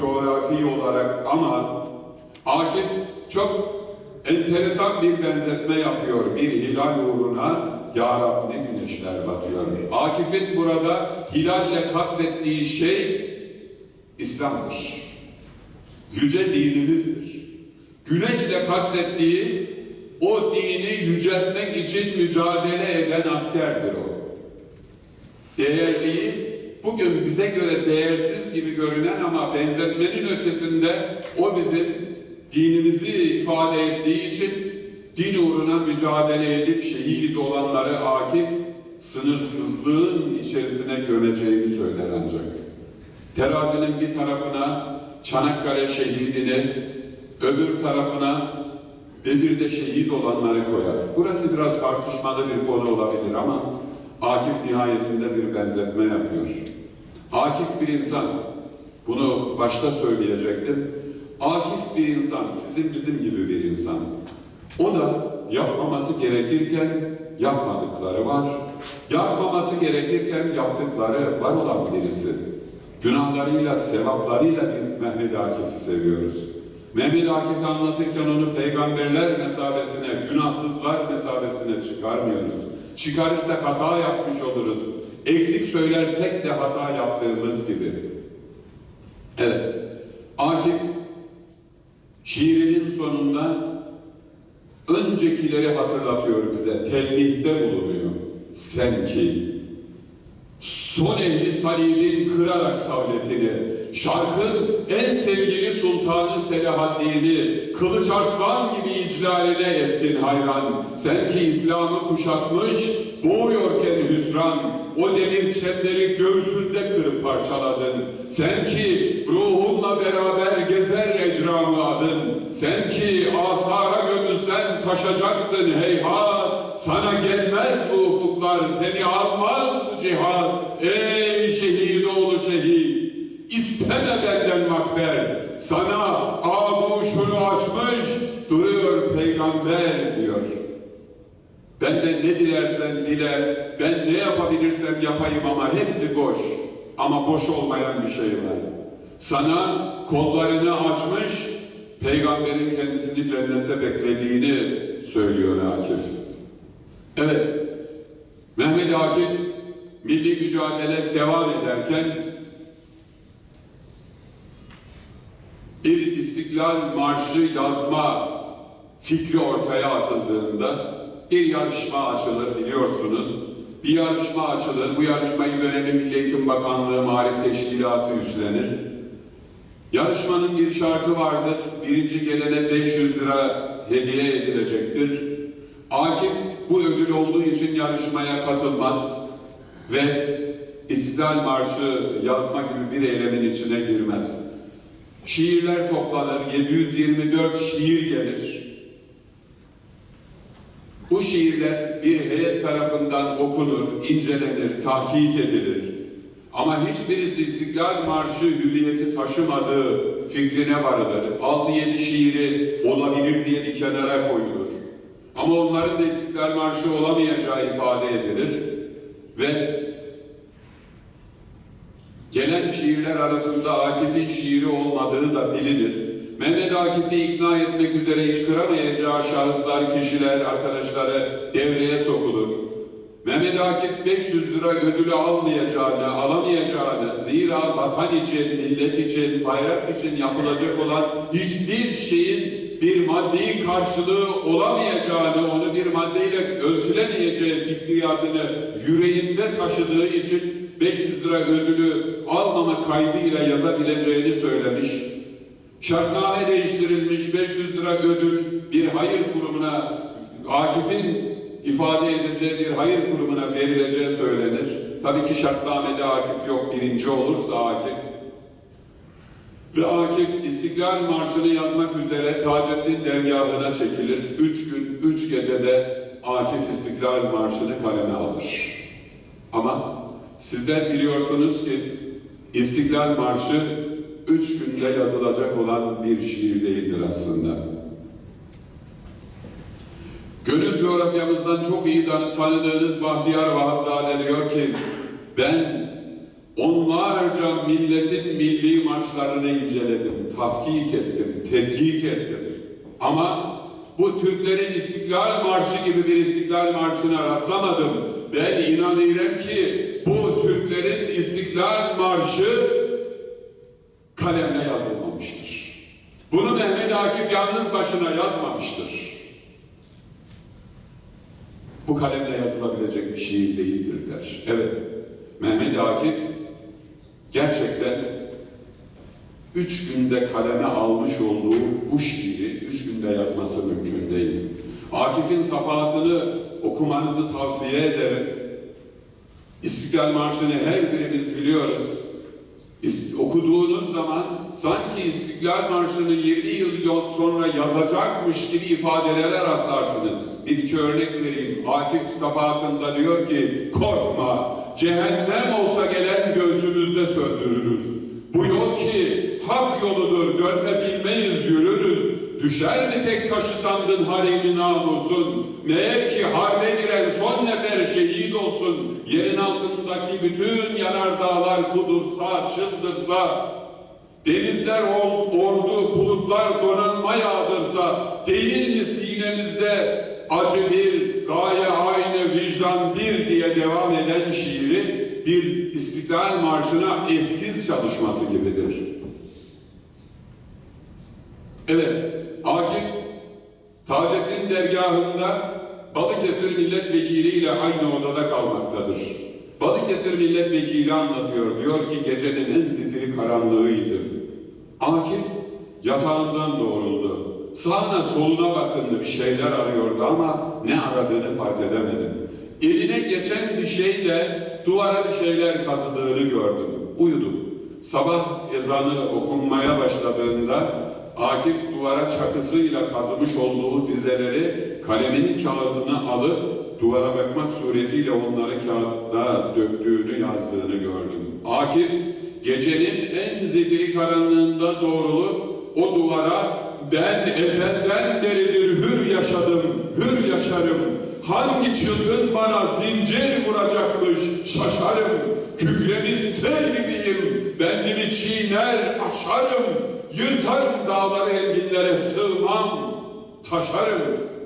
coğrafi olarak ama Akif çok enteresan bir benzetme yapıyor. Bir hilal uğruna Ya Rab ne güneşler batıyor. Akif'in burada hilalle kastettiği şey İslam'dır. Yüce dinimizdir. Güneşle kastettiği o dini yüceltmek için mücadele eden askerdir o. Değerliyi bugün bize göre değersiz gibi görünen ama benzetmenin ötesinde o bizim dinimizi ifade ettiği için din uğruna mücadele edip şehit olanları Akif sınırsızlığın içerisine gömeceğini söyler ancak. Terazinin bir tarafına Çanakkale şehidini, öbür tarafına Bedir'de şehit olanları koyar. Burası biraz tartışmalı bir konu olabilir ama Akif nihayetinde bir benzetme yapıyor. Akif bir insan, bunu başta söyleyecektim. Akif bir insan, sizin bizim gibi bir insan. O da yapmaması gerekirken yapmadıkları var. Yapmaması gerekirken yaptıkları var olan birisi. Günahlarıyla, sevaplarıyla biz Mehmet Akif'i seviyoruz. Mehmet Akif'i anlatırken onu peygamberler mesabesine, günahsızlar mesabesine çıkarmıyoruz. Çıkarırsak hata yapmış oluruz. Eksik söylersek de hata yaptığımız gibi. Evet, Akif şiirinin sonunda öncekileri hatırlatıyor bize. Telmihte bulunuyor. Sen ki son ehli salibin kırarak savletini, şarkın en sevgili sultanı Selahaddin'i, kılıç arslan gibi iclaline ettin hayran. Sen ki İslam'ı kuşatmış, boğuyorken hüsran, o demir çemleri göğsünde kırıp parçaladın. Sen ki ruhunla beraber gezer ecramı adın. Sen ki asara gömülsen taşacaksın heyhat. Sana gelmez bu ufuklar, seni almaz bu cihan. Ey şehit oğlu şehit. İsteme benden makber. Sana ağuşunu açmış duruyor peygamber diyor. Benden ne dilersen dile, ben ne yapabilirsem yapayım ama hepsi boş. Ama boş olmayan bir şey var. Sana kollarını açmış, peygamberin kendisini cennette beklediğini söylüyor Akif. Evet, Mehmet Akif milli mücadele devam ederken bir istiklal marşı yazma fikri ortaya atıldığında bir yarışma açılır biliyorsunuz. Bir yarışma açılır. Bu yarışmayı dönemi Milli Eğitim Bakanlığı Marif Teşkilatı üstlenir. Yarışmanın bir şartı vardır. Birinci gelene 500 lira hediye edilecektir. Akif bu ödül olduğu için yarışmaya katılmaz ve İstiklal Marşı yazma gibi bir eylemin içine girmez. Şiirler toplanır, 724 şiir gelir. Bu şiirler bir heyet tarafından okunur, incelenir, tahkik edilir. Ama hiçbirisi İstiklal Marşı hüviyeti taşımadığı fikrine varılır. 6-7 şiiri olabilir diye bir kenara koyulur. Ama onların da İstiklal Marşı olamayacağı ifade edilir. Ve gelen şiirler arasında Akif'in şiiri olmadığı da bilinir. Mehmet Akif'i ikna etmek üzere hiç kıramayacağı şahıslar, kişiler, arkadaşları devreye sokulur. Mehmet Akif 500 lira ödülü almayacağını, alamayacağını, zira vatan için, millet için, bayrak için yapılacak olan hiçbir şeyin bir maddi karşılığı olamayacağını, onu bir maddeyle ölçülemeyeceği fikriyatını yüreğinde taşıdığı için 500 lira ödülü almama kaydıyla yazabileceğini söylemiş. Şartname değiştirilmiş 500 lira ödül bir hayır kurumuna Akif'in ifade edeceği bir hayır kurumuna verileceği söylenir. Tabii ki şartnamede Akif yok. Birinci olursa Akif. Ve Akif İstiklal Marşı'nı yazmak üzere Taceddin dergahına çekilir. Üç gün, üç gecede Akif İstiklal Marşı'nı kaleme alır. Ama sizler biliyorsunuz ki İstiklal Marşı üç günde yazılacak olan bir şiir değildir aslında. Gönül coğrafyamızdan çok iyi tanıdığınız Bahtiyar Vahapzade diyor ki ben onlarca milletin milli marşlarını inceledim, tahkik ettim, tetkik ettim. Ama bu Türklerin İstiklal Marşı gibi bir İstiklal Marşı'na rastlamadım. Ben inanıyorum ki bu Türklerin İstiklal Marşı kalemle yazılmamıştır. Bunu Mehmet Akif yalnız başına yazmamıştır. Bu kalemle yazılabilecek bir şiir değildir der. Evet, Mehmet Akif gerçekten üç günde kaleme almış olduğu bu şiiri üç günde yazması mümkün değil. Akif'in safahatını okumanızı tavsiye ederim. İstiklal Marşı'nı her birimiz biliyoruz. Okuduğunuz zaman sanki İstiklal Marşı'nı 20 yıl sonra yazacakmış gibi ifadelere rastlarsınız. Bir iki örnek vereyim. Akif Safahat'ında diyor ki korkma cehennem olsa gelen göğsümüzde söndürürüz. Bu yol ki hak yoludur dönme bilmeyiz yürürüz. Düşer mi tek taşı sandın haremi namusun? Meğer ki harbe giren son nefer şehit olsun. Yerin altındaki bütün yanardağlar kudursa, çıldırsa, denizler ordu, bulutlar donanma yağdırsa, değil mi sinemizde acı bir, gaye aynı, vicdan bir diye devam eden şiiri bir İstiklal Marşı'na eskiz çalışması gibidir. Evet, Akif Taceddin dergahında Balıkesir milletvekili ile aynı odada kalmaktadır. Balıkesir milletvekili anlatıyor. Diyor ki gecenin en zifiri karanlığıydı. Akif yatağından doğruldu. Sağına soluna bakındı bir şeyler arıyordu ama ne aradığını fark edemedim. Eline geçen bir şeyle duvara bir şeyler kazıdığını gördüm. Uyudum. Sabah ezanı okunmaya başladığında Akif duvara çakısıyla kazımış olduğu dizeleri kaleminin kağıdını alıp duvara bakmak suretiyle onları kağıda döktüğünü yazdığını gördüm. Akif gecenin en zifiri karanlığında doğrulup o duvara ben ezelden beridir hür yaşadım, hür yaşarım. Hangi çılgın bana zincir vuracakmış şaşarım. Kükremiş sel çiğner aşarım. Yırtarım dağları enginlere sığmam, taşarım.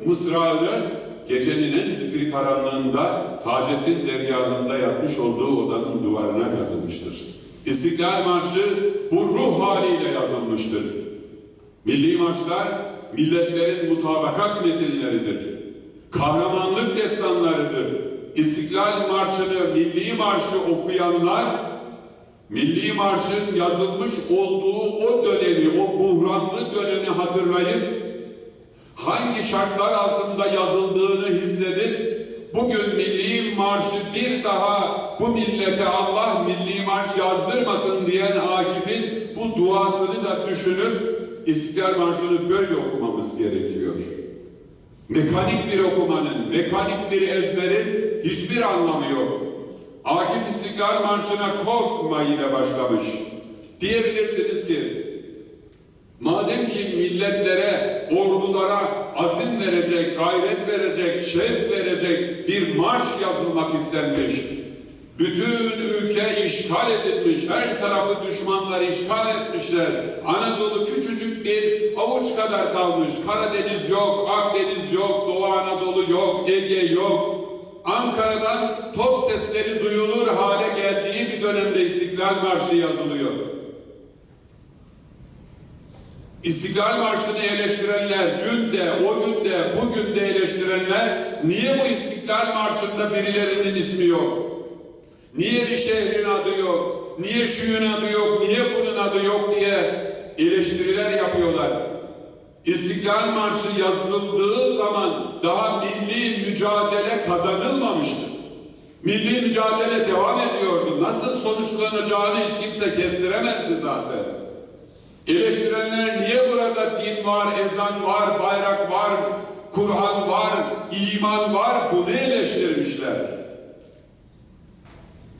Mısrağını gecenin en zifiri karanlığında Taceddin dergahında yatmış olduğu odanın duvarına kazımıştır. İstiklal Marşı bu ruh haliyle yazılmıştır. Milli marşlar milletlerin mutabakat metinleridir. Kahramanlık destanlarıdır. İstiklal Marşı'nı, Milli Marşı okuyanlar Milli Marş'ın yazılmış olduğu o dönemi, o buhranlı dönemi hatırlayıp hangi şartlar altında yazıldığını hissedip bugün Milli Marş'ı bir daha bu millete Allah Milli Marş yazdırmasın diyen Akif'in bu duasını da düşünüp İstiklal Marşı'nı böyle okumamız gerekiyor. Mekanik bir okumanın, mekanik bir ezberin hiçbir anlamı yok. Akif İstiklal Marşı'na korkma ile başlamış. Diyebilirsiniz ki, madem ki milletlere, ordulara azim verecek, gayret verecek, şevk verecek bir marş yazılmak istenmiş, bütün ülke işgal edilmiş, her tarafı düşmanlar işgal etmişler. Anadolu küçücük bir avuç kadar kalmış. Karadeniz yok, Akdeniz yok, Doğu Anadolu yok, Ege yok. Ankara'dan top sesleri duyulur hale geldiği bir dönemde İstiklal Marşı yazılıyor. İstiklal Marşı'nı eleştirenler, dün de, o gün de, bugün de eleştirenler, niye bu İstiklal Marşı'nda birilerinin ismi yok? Niye bir şehrin adı yok? Niye şuyun adı yok? Niye bunun adı yok diye eleştiriler yapıyorlar. İstiklal Marşı yazıldığı zaman daha milli mücadele kazanılmamıştı. Milli mücadele devam ediyordu. Nasıl sonuçlanacağını hiç kimse kestiremezdi zaten. Eleştirenler niye burada din var, ezan var, bayrak var, Kur'an var, iman var bunu eleştirmişler.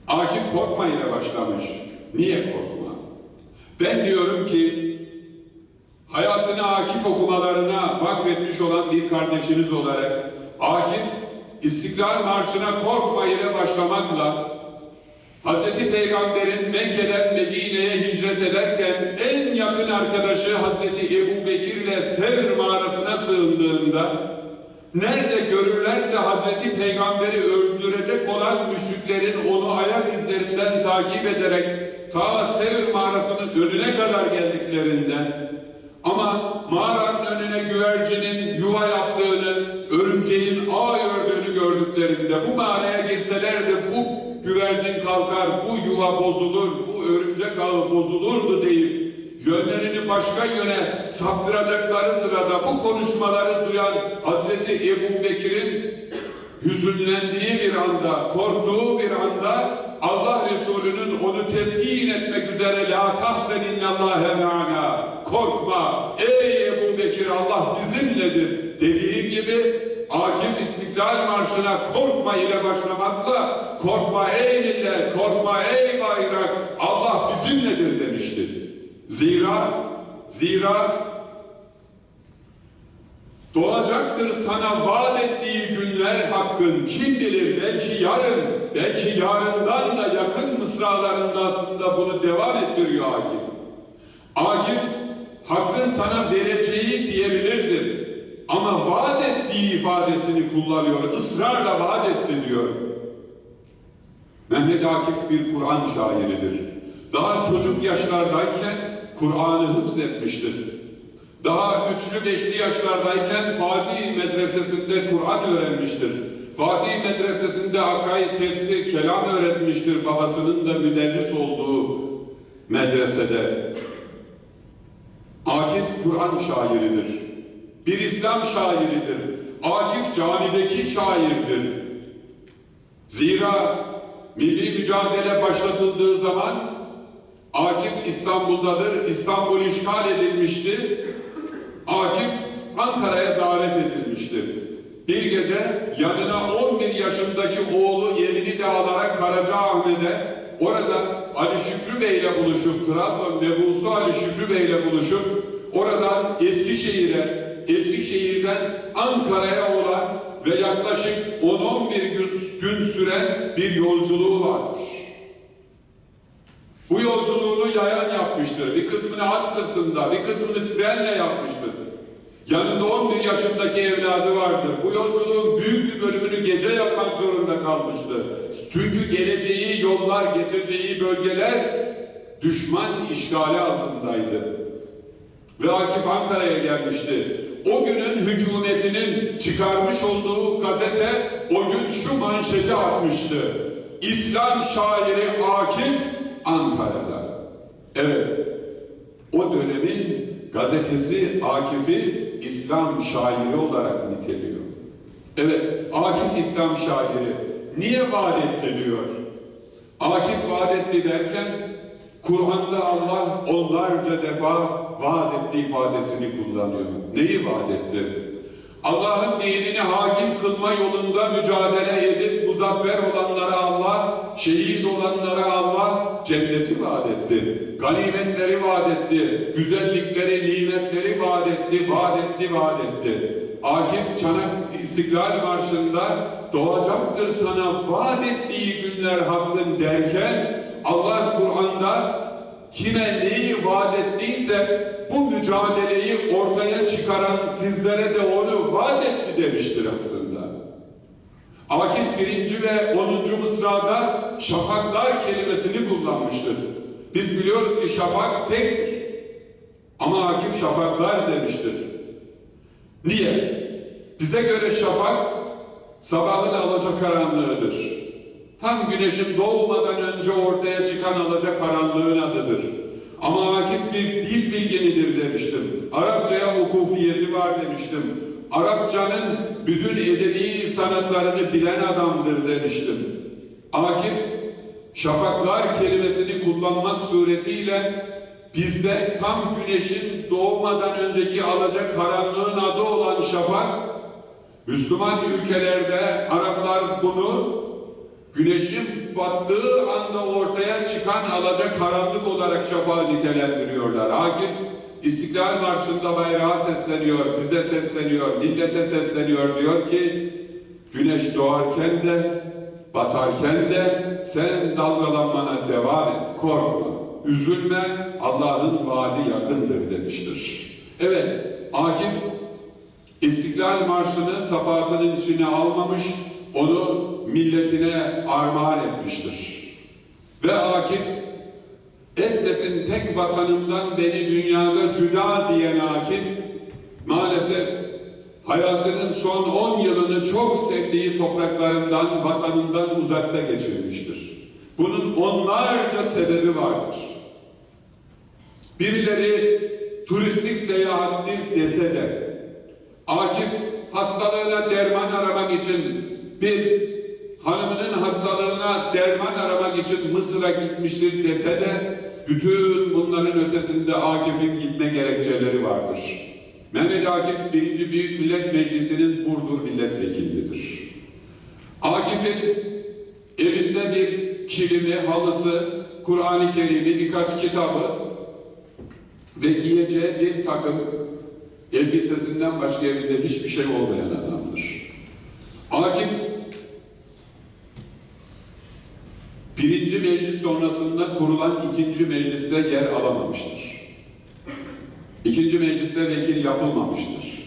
Akif korkma ile başlamış. Niye korkma? Ben diyorum ki hayatını Akif okumalarına vakfetmiş olan bir kardeşiniz olarak Akif İstiklal Marşı'na korkma ile başlamakla Hazreti Peygamber'in Mekke'den Medine'ye hicret ederken en yakın arkadaşı Hazreti Ebu Bekir'le Sevr mağarasına sığındığında nerede görürlerse Hazreti Peygamber'i öldürecek olan müşriklerin onu ayak izlerinden takip ederek ta Sevr mağarasının önüne kadar geldiklerinden ama mağaranın önüne güvercinin yuva yaptığını, örümceğin ağ ördüğünü gördüklerinde bu mağaraya girselerdi bu güvercin kalkar, bu yuva bozulur, bu örümcek ağı bozulurdu deyip yönlerini başka yöne saptıracakları sırada bu konuşmaları duyan Hazreti Ebu Bekir'in hüzünlendiği bir anda, korktuğu bir anda Allah Resulü'nün onu teskin etmek üzere la tahzen innallâhe me'ana korkma ey Ebu Bekir Allah bizimledir dediği gibi Akif İstiklal Marşı'na korkma ile başlamakla korkma ey millet, korkma ey bayrak Allah bizimledir demiştir. Zira, zira Doğacaktır sana vaat ettiği günler hakkın kim bilir belki yarın belki yarından da yakın mısralarında aslında bunu devam ettiriyor Akif. Akif hakkın sana vereceği diyebilirdi ama vaat ettiği ifadesini kullanıyor ısrarla vaat etti diyor. Mehmet Akif bir Kur'an şairidir. Daha çocuk yaşlardayken Kur'an'ı hıfz etmiştir. Daha üçlü beşli yaşlardayken Fatih Medresesi'nde Kur'an öğrenmiştir. Fatih Medresesi'nde akaid, tefsir, kelam öğretmiştir babasının da müderris olduğu medresede. Akif Kur'an şairidir. Bir İslam şairidir. Akif camideki şairdir. Zira milli mücadele başlatıldığı zaman Akif İstanbul'dadır. İstanbul işgal edilmişti. Akif Ankara'ya davet edilmişti. Bir gece yanına 11 yaşındaki oğlu evini de alarak Karacaahmet'e orada Ali Şükrü Bey ile buluşup Trabzon nebusu Ali Şükrü Bey ile buluşup oradan Eskişehir'e Eskişehir'den Ankara'ya olan ve yaklaşık 10-11 gün, gün süren bir yolculuğu vardır. Bu yolculuğunu yayan yapmıştır. Bir kısmını at sırtında, bir kısmını trenle yapmıştır. Yanında 11 yaşındaki evladı vardır. Bu yolculuğun büyük bir bölümünü gece yapmak zorunda kalmıştı. Çünkü geleceği yollar, geçeceği bölgeler düşman işgali altındaydı. Ve Akif Ankara'ya gelmişti. O günün hükümetinin çıkarmış olduğu gazete o gün şu manşeti atmıştı. İslam şairi Akif Ankara'da. Evet, o dönemin gazetesi Akif'i İslam şairi olarak niteliyor. Evet, Akif İslam şairi. Niye vaat etti diyor. Akif vaat etti derken Kur'an'da Allah onlarca defa vaat etti ifadesini kullanıyor. Neyi vaat etti? Allah'ın dinini hakim kılma yolunda mücadele edip muzaffer olanlara Allah, şehit olanlara Allah cenneti vaat etti. Ganimetleri vaat etti. Güzellikleri, nimetleri vaat etti, vaat etti, vaat etti. Akif Çanak İstiklal Marşı'nda doğacaktır sana vaat ettiği günler hakkın derken Allah Kur'an'da kime neyi vaat ettiyse bu mücadeleyi ortaya çıkaran sizlere de onu vaat etti demiştir aslında. Akif birinci ve onuncu mısrada şafaklar kelimesini kullanmıştır. Biz biliyoruz ki şafak tektir. Ama Akif şafaklar demiştir. Niye? Bize göre şafak sabahın alacakaranlığıdır. Tam güneşin doğmadan önce ortaya çıkan alacakaranlığın adıdır. Ama Akif bir dil bilginidir demiştim. Arapçaya hukufiyeti var demiştim. Arapçanın bütün edebi sanatlarını bilen adamdır demiştim. Akif, şafaklar kelimesini kullanmak suretiyle bizde tam güneşin doğmadan önceki alacak karanlığın adı olan şafak, Müslüman ülkelerde Araplar bunu güneşin battığı anda ortaya çıkan alacak karanlık olarak şafağı nitelendiriyorlar. Akif İstiklal Marşı'nda bayrağa sesleniyor, bize sesleniyor, millete sesleniyor. Diyor ki güneş doğarken de Batarken de sen dalgalanmana devam et, korkma, üzülme, Allah'ın vaadi yakındır demiştir. Evet, Akif İstiklal Marşı'nı safahatının içine almamış, onu milletine armağan etmiştir. Ve Akif, etmesin tek vatanımdan beni dünyada cüda diyen Akif, maalesef hayatının son 10 yılını çok sevdiği topraklarından, vatanından uzakta geçirmiştir. Bunun onlarca sebebi vardır. Birileri turistik seyahattir dese de, Akif hastalığına derman aramak için bir hanımının hastalığına derman aramak için Mısır'a gitmiştir dese de bütün bunların ötesinde Akif'in gitme gerekçeleri vardır. Mehmet Akif 1. Büyük Millet Meclisi'nin Burdur milletvekilidir. Akif'in evinde bir kilimi, halısı, Kur'an-ı Kerim'i, birkaç kitabı ve giyeceği bir takım elbisesinden başka evinde hiçbir şey olmayan adamdır. Akif birinci meclis sonrasında kurulan ikinci mecliste yer alamamıştır. İkinci mecliste vekil yapılmamıştır.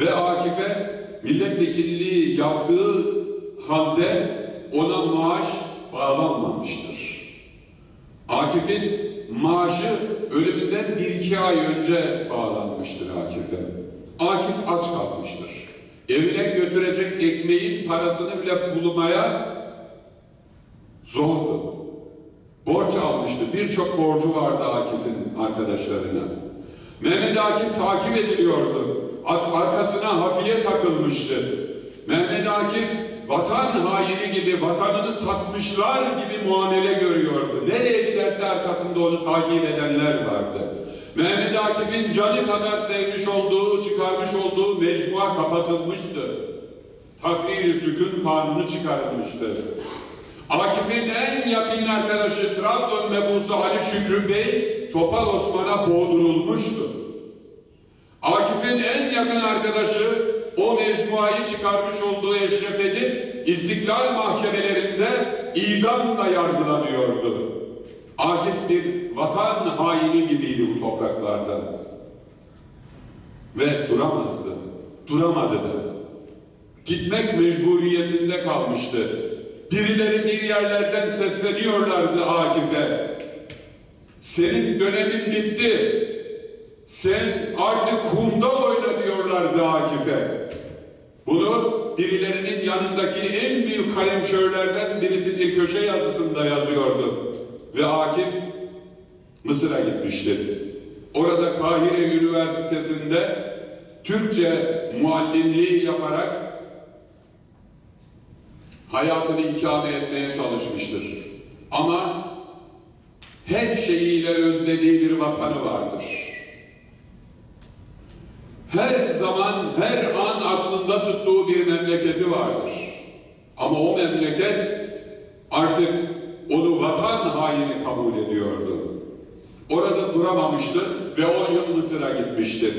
Ve Akif'e milletvekilliği yaptığı halde ona maaş bağlanmamıştır. Akif'in maaşı ölümünden bir iki ay önce bağlanmıştır Akif'e. Akif aç kalmıştır. Evine götürecek ekmeğin parasını bile bulmaya zordu. Borç almıştı. Birçok borcu vardı Akif'in arkadaşlarına. Mehmet Akif takip ediliyordu. At arkasına hafiye takılmıştı. Mehmet Akif vatan haini gibi, vatanını satmışlar gibi muamele görüyordu. Nereye giderse arkasında onu takip edenler vardı. Mehmet Akif'in canı kadar sevmiş olduğu, çıkarmış olduğu mecmua kapatılmıştı. Takrir-i sükun kanunu çıkarılmıştı. Akif'in en yakın arkadaşı Trabzon mebusu Ali Şükrü Bey, Topal Osman'a boğdurulmuştu. Akif'in en yakın arkadaşı o mecmuayı çıkarmış olduğu Eşref Edip istiklal mahkemelerinde idamla yargılanıyordu. Akif bir vatan haini gibiydi bu topraklarda. Ve duramazdı. Duramadı da. Gitmek mecburiyetinde kalmıştı. Birileri bir yerlerden sesleniyorlardı Akif'e. Senin dönemin bitti. Sen artık kumda oyna diyorlardı Akif'e. Bunu birilerinin yanındaki en büyük kalemşörlerden birisi bir köşe yazısında yazıyordu. Ve Akif Mısır'a gitmişti. Orada Kahire Üniversitesi'nde Türkçe muallimliği yaparak hayatını ikame etmeye çalışmıştır. Ama her şeyiyle özlediği bir vatanı vardır. Her zaman, her an aklında tuttuğu bir memleketi vardır. Ama o memleket artık onu vatan haini kabul ediyordu. Orada duramamıştı ve o yıl Mısır'a gitmişti.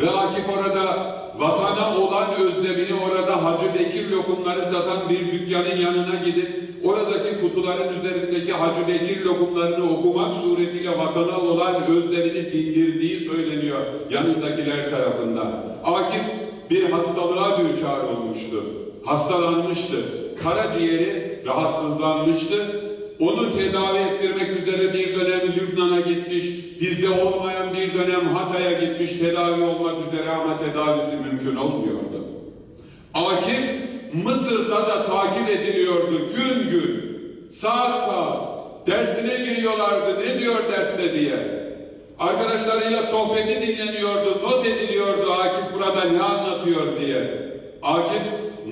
Ve Akif orada vatana olan özlemini orada Hacı Bekir lokumları satan bir dükkanın yanına gidip oradaki kutuların üzerindeki Hacı Bekir lokumlarını okumak suretiyle vatana olan özlemini dindirdiği söyleniyor yanındakiler tarafından. Akif bir hastalığa düçar olmuştu. Hastalanmıştı. Karaciğeri rahatsızlanmıştı. Onu tedavi ettirmek üzere bir dönem Lübnan'a gitmiş, bizde olmayan bir dönem Hatay'a gitmiş tedavi olmak üzere ama tedavisi mümkün olmuyordu. Akif Mısır'da da takip ediliyordu gün gün, saat saat. Dersine giriyorlardı, ne diyor derste diye. Arkadaşlarıyla sohbeti dinleniyordu, not ediliyordu Akif burada ne anlatıyor diye. Akif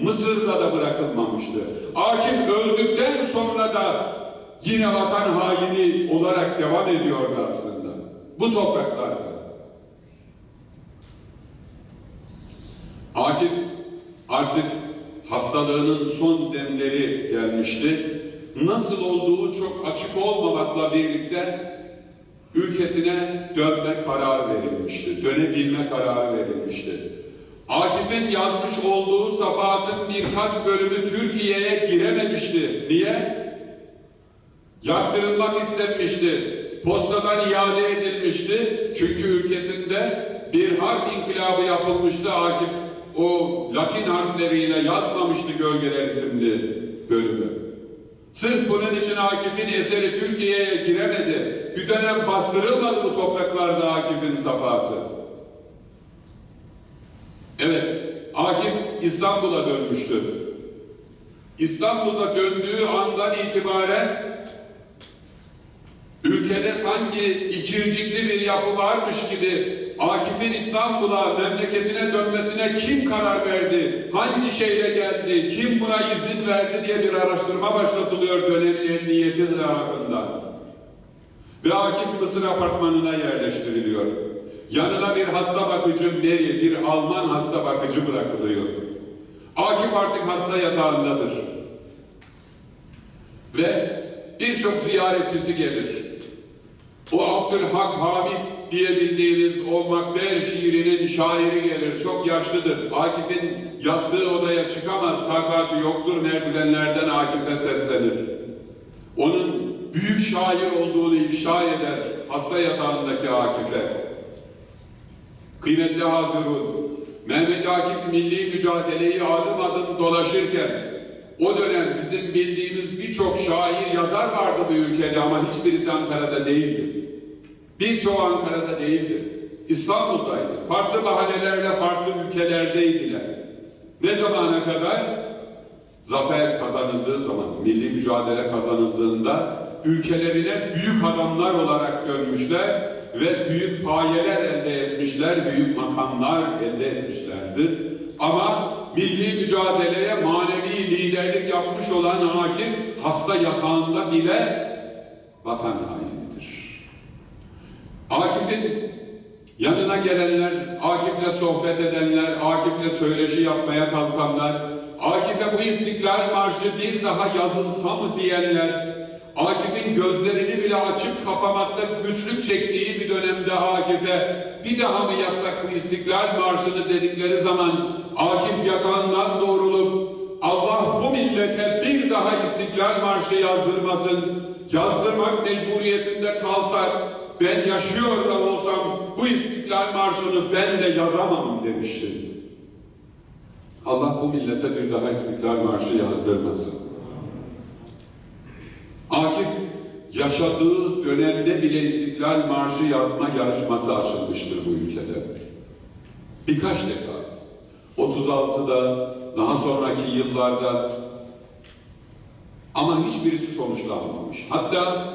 Mısır'da da bırakılmamıştı. Akif öldükten sonra da yine vatan haini olarak devam ediyordu aslında. Bu topraklarda. Akif artık hastalığının son demleri gelmişti. Nasıl olduğu çok açık olmamakla birlikte ülkesine dönme kararı verilmişti. Dönebilme kararı verilmişti. Akif'in yazmış olduğu safahatın birkaç bölümü Türkiye'ye girememişti. Niye? Yaktırılmak istenmişti. Postadan iade edilmişti. Çünkü ülkesinde bir harf inkılabı yapılmıştı. Akif o Latin harfleriyle yazmamıştı Gölgeler isimli bölümü. Sırf bunun için Akif'in eseri Türkiye'ye giremedi. Bir dönem bastırılmadı bu topraklarda Akif'in safahatı. Evet, Akif İstanbul'a dönmüştü. İstanbul'da döndüğü andan itibaren ülkede sanki ikircikli bir yapı varmış gibi Akif'in İstanbul'a, memleketine dönmesine kim karar verdi, hangi şeyle geldi, kim buna izin verdi diye bir araştırma başlatılıyor dönemin emniyeti tarafından. Ve Akif Mısır apartmanına yerleştiriliyor. Yanına bir hasta bakıcı Mary, bir Alman hasta bakıcı bırakılıyor. Akif artık hasta yatağındadır. Ve birçok ziyaretçisi gelir. O Abdülhak Hamid diye bildiğiniz o Makber şiirinin şairi gelir. Çok yaşlıdır. Akif'in yattığı odaya çıkamaz. Takatı yoktur. Merdivenlerden Akif'e seslenir. Onun büyük şair olduğunu ifşa eder hasta yatağındaki Akif'e. Kıymetli Hazırun, Mehmet Akif milli mücadeleyi adım adım dolaşırken o dönem bizim bildiğimiz birçok şair yazar vardı bu ülkede ama hiçbirisi Ankara'da değildi. Birçoğu Ankara'da değildi. İstanbul'daydı. Farklı bahanelerle farklı ülkelerdeydiler. Ne zamana kadar? Zafer kazanıldığı zaman, milli mücadele kazanıldığında ülkelerine büyük adamlar olarak dönmüşler ve büyük payeler elde etmişler, büyük makamlar elde etmişlerdir. Ama milli mücadeleye manevi liderlik yapmış olan Akif hasta yatağında bile vatan hainidir. Akif'in yanına gelenler, Akif'le sohbet edenler, Akif'le söyleşi yapmaya kalkanlar, Akif'e bu İstiklal Marşı bir daha yazılsa mı diyenler, Akif'in gözlerini bile açıp kapamakta güçlük çektiği bir dönemde Akif'e bir daha mı yazsak bu İstiklal Marşı'nı dedikleri zaman Akif yatağından doğrulup Allah bu millete bir daha İstiklal Marşı yazdırmasın, yazdırmak mecburiyetinde kalsak ben yaşıyor da olsam bu İstiklal Marşı'nı ben de yazamam demişti. Allah bu millete bir daha İstiklal Marşı yazdırmasın. Akif yaşadığı dönemde bile İstiklal Marşı yazma yarışması açılmıştır bu ülkede. Birkaç defa. 36'da, daha sonraki yıllarda ama hiçbirisi sonuçlanmamış. Hatta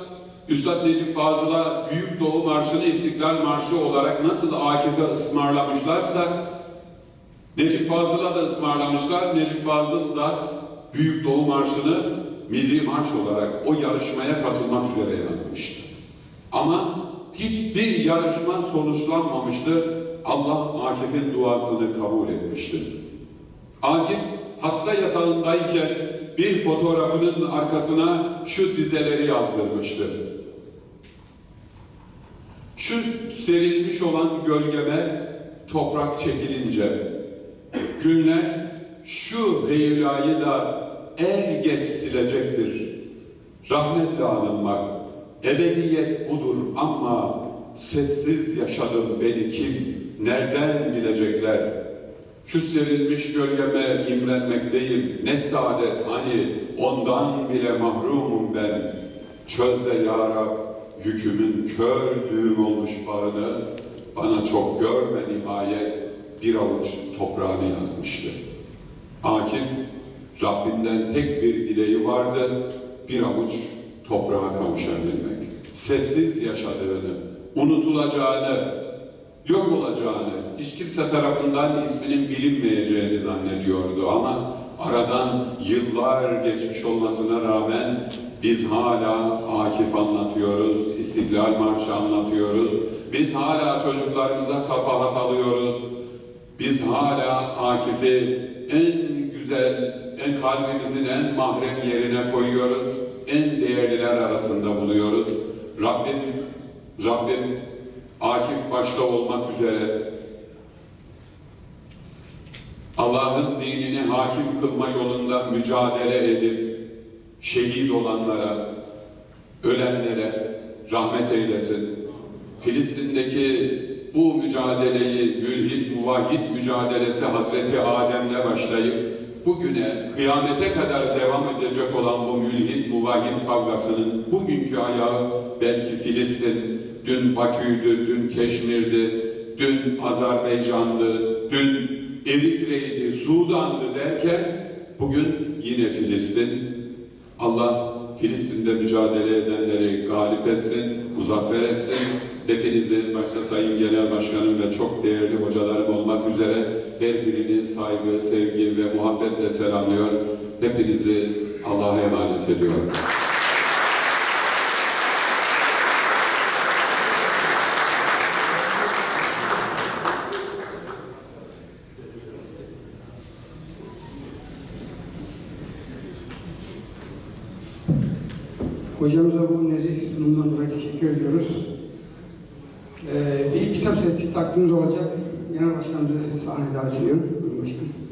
Üstad Necip Fazıl'a Büyük Doğu Marşı'nı İstiklal Marşı olarak nasıl Akif'e ısmarlamışlarsa Necip Fazıl'a da ısmarlamışlar. Necip Fazıl da Büyük Doğu Marşı'nı milli marş olarak o yarışmaya katılmak üzere yazmıştı. Ama hiçbir yarışma sonuçlanmamıştı. Allah Akif'in duasını kabul etmişti. Akif hasta yatağındayken bir fotoğrafının arkasına şu dizeleri yazdırmıştı. Şu serilmiş olan gölgeme toprak çekilince günler şu heyulayı da er geç silecektir. Rahmetle anılmak, ebediyet budur ama sessiz yaşadım beni kim, nereden bilecekler? Şu serilmiş gölgeme imrenmekteyim, ne saadet hani ondan bile mahrumum ben. Çöz de ya yükümün kör düğüm olmuş bağını, bana çok görme nihayet bir avuç toprağını yazmıştı. Akif, Rabbinden tek bir dileği vardı, bir avuç toprağa kavuşabilmek. Sessiz yaşadığını, unutulacağını, yok olacağını, hiç kimse tarafından isminin bilinmeyeceğini zannediyordu. Ama aradan yıllar geçmiş olmasına rağmen biz hala Akif anlatıyoruz, İstiklal Marşı anlatıyoruz, biz hala çocuklarımıza safahat alıyoruz, biz hala Akif'i en güzel, en kalbimizin en mahrem yerine koyuyoruz, en değerliler arasında buluyoruz. Rabbim, Rabbim Akif başta olmak üzere Allah'ın dinini hakim kılma yolunda mücadele edip şehit olanlara, ölenlere rahmet eylesin. Filistin'deki bu mücadeleyi, mülhid, muvahhid mücadelesi Hazreti Adem'le başlayıp bugüne, kıyamete kadar devam edecek olan bu mülhid, muvahhid kavgasının bugünkü ayağı belki Filistin, dün Bakü'ydü, dün Keşmir'di, dün Azerbaycan'dı, dün Eritre'ydi, Sudan'dı derken bugün yine Filistin. Allah Filistin'de mücadele edenleri galip etsin, muzaffer etsin. Hepinizi başta Sayın Genel Başkanım ve çok değerli hocalarım olmak üzere her birini saygı, sevgi ve muhabbetle selamlıyor. Hepinizi Allah'a emanet ediyorum. Hocamıza bu nezih sunumundan dolayı teşekkür ediyoruz. Ee, bir kitap seti takdimimiz olacak. Genel Başkanımızı sahneye davet ediyorum. Buyurun.